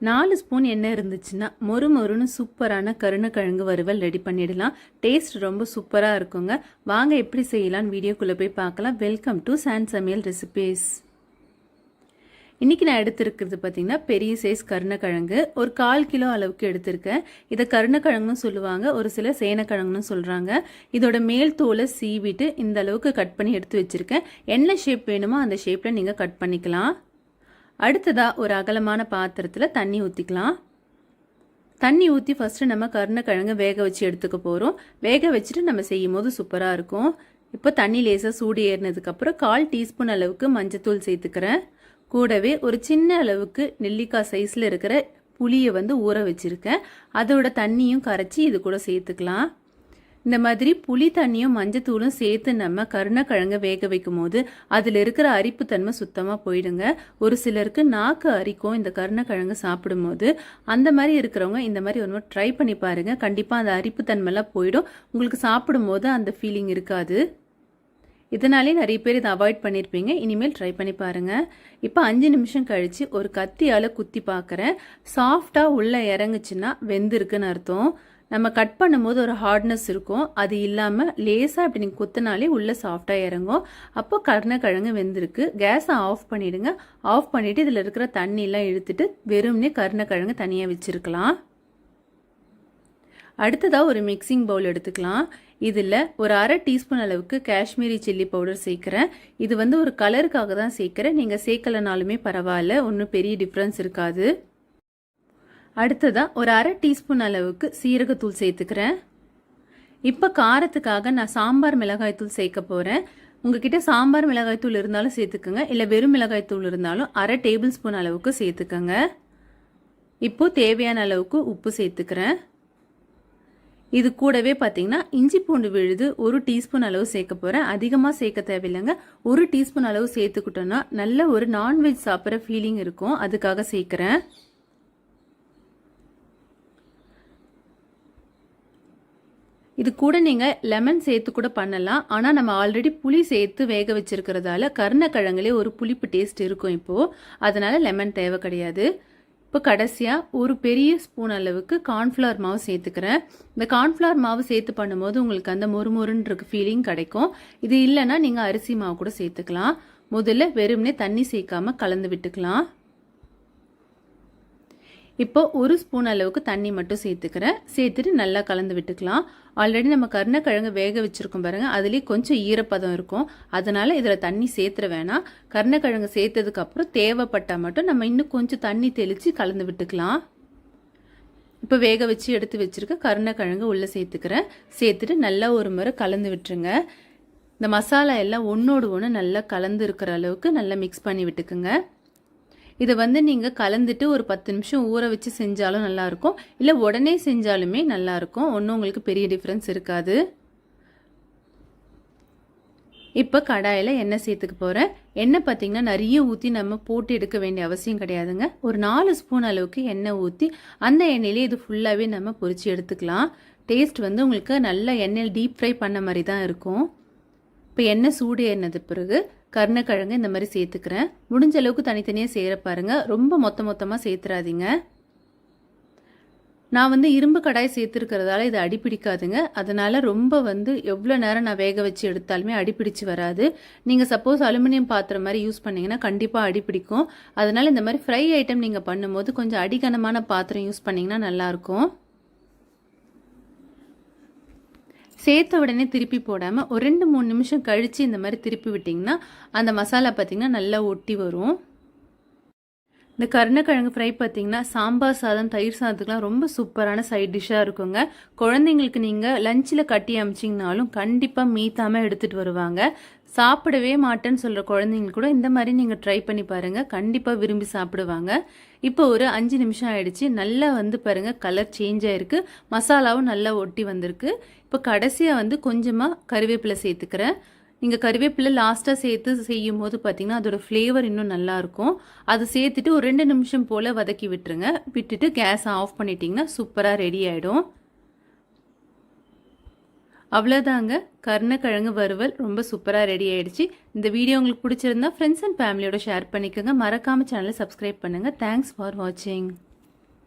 நாலு ஸ்பூன் எண்ணெய் இருந்துச்சுன்னா மொறு மொறுன்னு சூப்பரான கருணக்கிழங்கு வறுவல் ரெடி பண்ணிடலாம். டேஸ்ட் ரொம்ப சூப்பராக இருக்குங்க. வாங்க எப்படி செய்யலாம்னு வீடியோக்குள்ளே போய் பார்க்கலாம். வெல்கம் டு சான் சமையல் ரெசிபீஸ் இன்றைக்கி நான் எடுத்திருக்கிறது பார்த்திங்கன்னா பெரிய சைஸ் கருணக்கிழங்கு. ஒரு கால் கிலோ அளவுக்கு எடுத்திருக்கேன். இதை கருணக்கிழங்குன்னு சொல்லுவாங்க. ஒரு சில சேனக்கிழங்குன்னு சொல்கிறாங்க இதோட மேல் தோலை சீவிட்டு இந்த அளவுக்கு கட் பண்ணி எடுத்து வச்சுருக்கேன். என்ன ஷேப் வேணுமோ அந்த ஷேப்பில் நீங்கள் கட் பண்ணிக்கலாம். அடுத்ததாக ஒரு அகலமான பாத்திரத்தில் தண்ணி ஊற்றிக்கலாம் தண்ணி ஊற்றி ஃபஸ்ட்டு நம்ம கருணக்கிழங்கு வேக வச்சு எடுத்துக்க போகிறோம் வேக வச்சுட்டு நம்ம செய்யும் போது சூப்பராக இருக்கும். இப்போ தண்ணி லேசாக சூடு ஏறினதுக்கப்புறம் கால் டீஸ்பூன் அளவுக்கு மஞ்சத்தூள் சேர்த்துக்கிறேன். கூடவே ஒரு சின்ன அளவுக்கு நெல்லிக்காய் சைஸில் இருக்கிற புளியை வந்து ஊற வச்சுருக்கேன். அதோட தண்ணியும் கரைச்சி இது கூட சேர்த்துக்கலாம். இந்த மாதிரி புளி தண்ணியும் மஞ்சத்தூளும் சேர்த்து நம்ம கருணக்கிழங்க வேக வைக்கும் போது அதில் இருக்கிற அரிப்புத்தன்மை சுத்தமாக போயிடுங்க. ஒரு சிலருக்கு நாக்கு அரிக்கும் இந்த கருணக்கிழங்கு சாப்பிடும்போது. அந்த மாதிரி இருக்கிறவங்க இந்த மாதிரி ஒன்று ட்ரை பண்ணி பாருங்க. கண்டிப்பாக அந்த அரிப்புத்தன்மைலாம் போயிடும். உங்களுக்கு சாப்பிடும்போது அந்த ஃபீலிங் இருக்காது. இதனாலே நிறைய பேர் இதை அவாய்ட் பண்ணியிருப்பீங்க இனிமேல் ட்ரை பண்ணி பாருங்கள் இப்போ அஞ்சு நிமிஷம் கழித்து ஒரு கத்தியால் குத்தி பார்க்குறேன் சாஃப்டாக உள்ளே இறங்குச்சுன்னா வெந்திருக்குன்னு அர்த்தம். நம்ம கட் பண்ணும்போது ஒரு ஹார்ட்னஸ் இருக்கும். அது இல்லாமல் லேசாக இப்படி நீங்கள் குத்தினாலே உள்ளே சாஃப்டாக இறங்கும். அப்போ கருணக்கிழங்கு வெந்திருக்கு. கேஸை ஆஃப் பண்ணிவிடுங்க ஆஃப் பண்ணிவிட்டு இதில் இருக்கிற தண்ணியெலாம் இழுத்துட்டு வெறும்னே கருணக்கிழங்கு தனியாக வச்சுருக்கலாம். அடுத்ததாக ஒரு மிக்சிங் பவுல் எடுத்துக்கலாம். இதில் ஒரு அரை டீஸ்பூன் அளவுக்கு காஷ்மீரி சில்லி பவுடர் சேர்க்குறேன். இது வந்து ஒரு கலருக்காக தான் சேர்க்குறேன். நீங்கள் சேர்க்கலனாலுமே பரவாயில்ல. ஒன்றும் பெரிய டிஃப்ரென்ஸ் இருக்காது. அடுத்ததாக ஒரு அரை டீஸ்பூன் அளவுக்கு சீரகத்தூள் சேர்த்துக்கிறேன். இப்போ காரத்துக்காக நான் சாம்பார் மிளகாய்த்தூள் சேர்க்க போகிறேன் உங்ககிட்ட சாம்பார் மிளகாய்த்தூள் இருந்தாலும் சேர்த்துக்கோங்க. இல்லை வெறும் மிளகாய்த்தூள் இருந்தாலும் அரை டேபிள் ஸ்பூன் அளவுக்கு சேர்த்துக்கோங்க. இப்போது தேவையான அளவுக்கு உப்பு சேர்த்துக்கிறேன். இது கூடவே பார்த்தீங்கன்னா இஞ்சி பூண்டு விழுது ஒரு டீஸ்பூன் அளவு சேர்க்க போகிறேன் அதிகமாக சேர்க்க தேவையில்லைங்க. ஒரு டீஸ்பூன் அளவு சேர்த்துக்கிட்டோன்னா நல்ல ஒரு நான்வெஜ் சாப்பிட்ற ஃபீலிங் இருக்கும். அதுக்காக சேர்க்குறேன். இது கூட நீங்கள் லெமன் சேர்த்து கூட பண்ணலாம். ஆனால் நம்ம ஆல்ரெடி புளி சேர்த்து வேக வச்சிருக்கிறதால கருணக்கிழங்குலே ஒரு புளிப்பு டேஸ்ட் இருக்கும் இப்போது அதனால் லெமன் தேவை கிடையாது. இப்போ கடைசியாக ஒரு பெரிய ஸ்பூன் அளவுக்கு கார்ன்ஃப்ளவர் மாவு சேர்த்துக்கிறேன். இந்த கார்ன்ஃப்ளவர் மாவு சேர்த்து பண்ணும்போது உங்களுக்கு அந்த மொறுமொறுன்ற ஃபீலிங் கிடைக்கும். இது இல்லைன்னா நீங்கள் அரிசி மாவு கூட சேர்த்துக்கலாம். முதல்ல வெறும்னே தண்ணி சேர்க்காம கலந்து விட்டுக்கலாம். இப்போ ஒரு ஸ்பூன் அளவுக்கு தண்ணி மட்டும் சேர்த்துக்கிறேன். சேர்த்துட்டு நல்லா கலந்து விட்டுக்கலாம். ஆல்ரெடி நம்ம கருணக்கிழங்கு வேக வச்சுருக்கோம் பாருங்கள் அதுலேயே கொஞ்சம் ஈரப்பதம் இருக்கும். அதனால் இதில் தண்ணி சேர்த்துற வேணாம். கருணக்கிழங்கு சேர்த்ததுக்கப்புறம் தேவைப்பட்டால் மட்டும் நம்ம இன்னும் கொஞ்சம் தண்ணி தெளித்து கலந்து விட்டுக்கலாம். இப்போ வேக வச்சு எடுத்து வச்சுருக்க கருணக்கிழங்கு உள்ளே சேர்த்துக்கிறேன். சேர்த்துட்டு நல்லா ஒரு முறை கலந்து விட்டுருங்க. இந்த மசாலா எல்லாம் ஒன்றோடு ஒன்று நல்லா கலந்து இருக்கிற அளவுக்கு நல்லா மிக்ஸ் பண்ணி விட்டுக்குங்க. இதை வந்து நீங்கள் கலந்துட்டு ஒரு பத்து நிமிஷம் ஊற வச்சு செஞ்சாலும் நல்லாயிருக்கும். இல்லை உடனே செஞ்சாலுமே நல்லாயிருக்கும். ஒன்றும் உங்களுக்கு பெரிய டிஃப்ரென்ஸ் இருக்காது. இப்போ கடாயில் எண்ணெய் சேர்த்துக்க போகிறேன் எண்ணெய் பார்த்தீங்கன்னா நிறைய ஊற்றி நம்ம போட்டு எடுக்க வேண்டிய அவசியம் கிடையாதுங்க. ஒரு நாலு ஸ்பூன் அளவுக்கு எண்ணெய் ஊற்றி அந்த எண்ணெயிலே இது ஃபுல்லாகவே நம்ம பொறிச்சு எடுத்துக்கலாம். டேஸ்ட் வந்து உங்களுக்கு நல்ல எண்ணெயில் டீப் ஃப்ரை பண்ண மாதிரி தான் இருக்கும். இப்போ எண்ணெய் சூடு ஏறினது பிறகு கருணக்கிழங்கு இந்த மாதிரி சேர்த்துக்கிறேன். முடிஞ்ச அளவுக்கு தனித்தனியாக சேர பாருங்கள் ரொம்ப மொத்த மொத்தமாக சேர்த்துறாதீங்க. நான் வந்து இரும்பு கடாய் சேர்த்துருக்கிறதால இது அடிப்பிடிக்காதுங்க. அதனால் ரொம்ப வந்து எவ்வளோ நேரம் நான் வேக வச்சு எடுத்தாலுமே அடிப்பிடிச்சு வராது. நீங்கள் சப்போஸ் அலுமினியம் பாத்திரம் மாதிரி யூஸ் பண்ணிங்கன்னா கண்டிப்பாக அடிப்பிடிக்கும். அதனால் இந்த மாதிரி ஃப்ரை ஐட்டம் நீங்கள் பண்ணும்போது கொஞ்சம் அடிகனமான பாத்திரம் யூஸ் பண்ணிங்கன்னா நல்லாயிருக்கும் சேர்த்த உடனே திருப்பி போடாமல் ஒரு ரெண்டு மூணு நிமிஷம் கழித்து இந்த மாதிரி திருப்பி விட்டிங்கன்னா அந்த மசாலா பார்த்திங்கன்னா நல்லா ஒட்டி வரும். இந்த கருணக்கிழங்கு ஃப்ரை பார்த்தீங்கன்னா சாம்பார் சாதம் தயிர் சாதத்துக்குலாம் ரொம்ப சூப்பரான சைட் டிஷ்ஷாக இருக்குங்க. குழந்தைங்களுக்கு நீங்கள் லஞ்சில் கட்டி அமிச்சிங்கனாலும் கண்டிப்பாக மீத்தாமல் எடுத்துகிட்டு வருவாங்க. சாப்பிடவே மாட்டேன்னு சொல்கிற குழந்தைங்களுக்கு கூட இந்த மாதிரி நீங்கள் ட்ரை பண்ணி பாருங்கள் கண்டிப்பாக விரும்பி சாப்பிடுவாங்க. இப்போ ஒரு அஞ்சு நிமிஷம் ஆயிடுச்சு. நல்லா வந்து பாருங்கள் கலர் சேஞ்ச் ஆகிருக்கு மசாலாவும் நல்லா ஒட்டி வந்திருக்கு. இப்போ கடைசியாக வந்து கொஞ்சமாக கருவேப்பிலை சேர்த்துக்கிறேன். நீங்கள் கருவேப்பிலை லாஸ்ட்டாக சேர்த்து செய்யும் போது பார்த்தீங்கன்னா அதோட ஃப்ளேவர் இன்னும் நல்லாயிருக்கும் அதை சேர்த்துட்டு ஒரு ரெண்டு நிமிஷம் போல் வதக்கி விட்டுருங்க. விட்டுட்டு கேஸை ஆஃப் பண்ணிட்டீங்கன்னா சூப்பராக ரெடி ஆகிடும் அவ்வளோதாங்க கருணக்கிழங்கு வறுவல் ரொம்ப சூப்பராக ரெடி ஆயிடுச்சு. இந்த வீடியோ உங்களுக்கு பிடிச்சிருந்தா ஃப்ரெண்ட்ஸ் அண்ட் ஃபேமிலியோட ஷேர் பண்ணிக்கோங்க. மறக்காமல் சேனலை சப்ஸ்கிரைப் பண்ணுங்கள் தேங்க்ஸ் ஃபார் வாட்சிங்